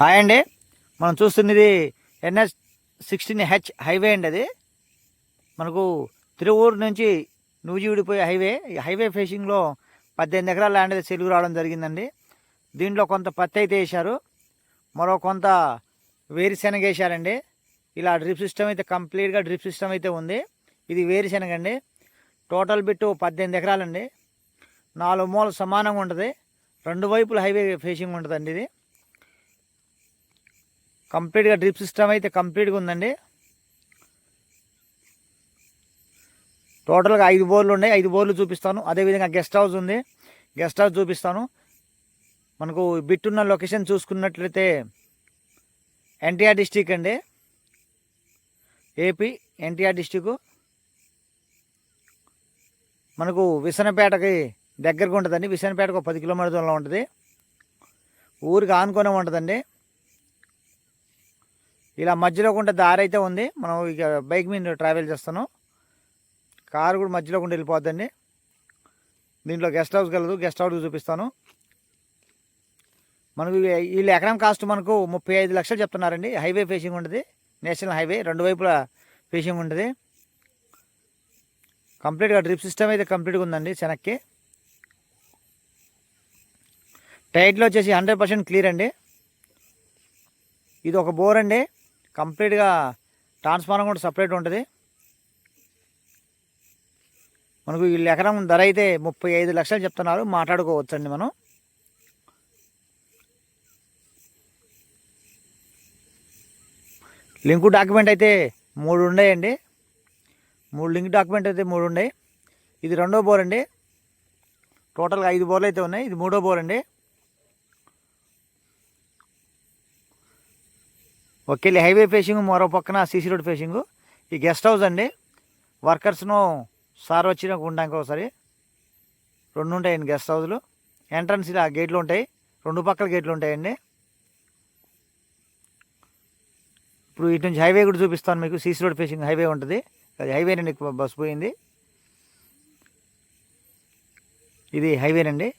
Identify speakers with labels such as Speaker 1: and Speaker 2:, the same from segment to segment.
Speaker 1: Hi అండి. మనం చూస్తున్నది ఎన్ఎస్ సిక్స్టీన్ హెచ్ హైవే అండి అది. మనకు తిరువూరు నుంచి నూజివిడిపోయే హైవే. ఈ హైవే ఫేసింగ్లో పద్దెనిమిది ఎకరాల ల్యాండ్ అయితే సెలుగు రావడం జరిగిందండి. దీంట్లో కొంత పత్తి అయితే వేశారు. మరో కొంత వేరుశెనగ వేశారండి. ఇలా డ్రిప్ సిస్టమ్ అయితే కంప్లీట్గా డ్రిప్ సిస్టమ్ అయితే ఉంది. ఇది వేరుశెనగ అండి. టోటల్ బిట్టు పద్దెనిమిది ఎకరాలండి. నాలుగు మూల సమానంగా ఉంటుంది. రెండు వైపుల హైవే ఫేసింగ్ ఉంటుందండి ఇది. కంప్లీట్గా డ్రిప్ సిస్టమ్ అయితే కంప్లీట్గా ఉందండి. టోటల్గా ఐదు బోర్లు ఉన్నాయి. ఐదు బోర్లు చూపిస్తాను. అదేవిధంగా గెస్ట్ హౌస్ ఉంది. గెస్ట్ హౌస్ చూపిస్తాను. మనకు బిట్టున్న లొకేషన్ చూసుకున్నట్లయితే ఎన్టీఆర్ డిస్టిక్ అండి. AP NTR district. మనకు విసనపేటకి దగ్గరగా ఉంటుందండి. విసనపేటకు ఒక పది కిలోమీటర్ దూరంలో ఉంటుంది. ఊరికి ఆనుకొని ఉంటుందండి. ఇలా మధ్యలో కూడా దారి అయితే ఉంది. మనం ఇక బైక్ మీద ట్రావెల్ చేస్తాను కారు కూడా మధ్యలో కూడా వెళ్ళిపోద్దండి. దీంట్లో గెస్ట్ హౌస్ కలదు. గెస్ట్ హౌస్ చూపిస్తాను. మనకు వీళ్ళు ఎకరం కాస్ట్ మనకు ముప్పై ఐదు లక్షలు చెప్తున్నారండి. హైవే ఫేసింగ్ ఉంటుంది. నేషనల్ హైవే రెండు వైపులా ఫేసింగ్ ఉంటుంది. కంప్లీట్గా డ్రిప్ సిస్టమ్ అయితే కంప్లీట్గా ఉందండి శనక్కి టైట్లో వచ్చేసి హండ్రెడ్ పర్సెంట్ క్లియర్ అండి. ఇది ఒక బోర్ అండి. కంప్లీట్గా ట్రాన్స్ఫార్మర్ కూడా సపరేట్ ఉంటుంది. మనకు వీళ్ళు ఎకరం ధర అయితే ముప్పై ఐదు లక్షలు చెప్తున్నారు. మాట్లాడుకోవచ్చండి మనం. లింకు డాక్యుమెంట్ అయితే మూడు ఉన్నాయండి. మూడు లింక్ డాక్యుమెంట్ అయితే మూడు ఉన్నాయి. ఇది రెండో బోర్ అండి. టోటల్గా ఐదు బోర్లు అయితే ఉన్నాయి. ఇది మూడో బోర్ అండి. ఒకే హైవే ఫేసింగ్ మరో పక్కన సీసీ రోడ్ ఫేసింగ్. ఈ గెస్ట్ హౌస్ అండి. వర్కర్స్ను సార్ వచ్చిన ఉండడానికి ఒకసారి. రెండు ఉంటాయండి గెస్ట్ హౌస్లు. ఎంట్రన్స్ ఇలా గేట్లు ఉంటాయి. రెండు పక్కల గేట్లు ఉంటాయండి. ఇప్పుడు ఇటు నుంచి హైవే కూడా చూపిస్తాను మీకు. సీసీ రోడ్ ఫేసింగ్ హైవే ఉంటుంది. అది హైవే నుండి బస్సు పోయింది. ఇది హైవేనండి.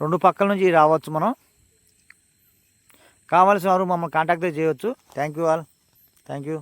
Speaker 1: రెండు పక్కల నుంచి రావచ్చు మనం. కావాల్సిన వారు మమ్మల్ని కాంటాక్ట్ చేయవచ్చు thank you all thank you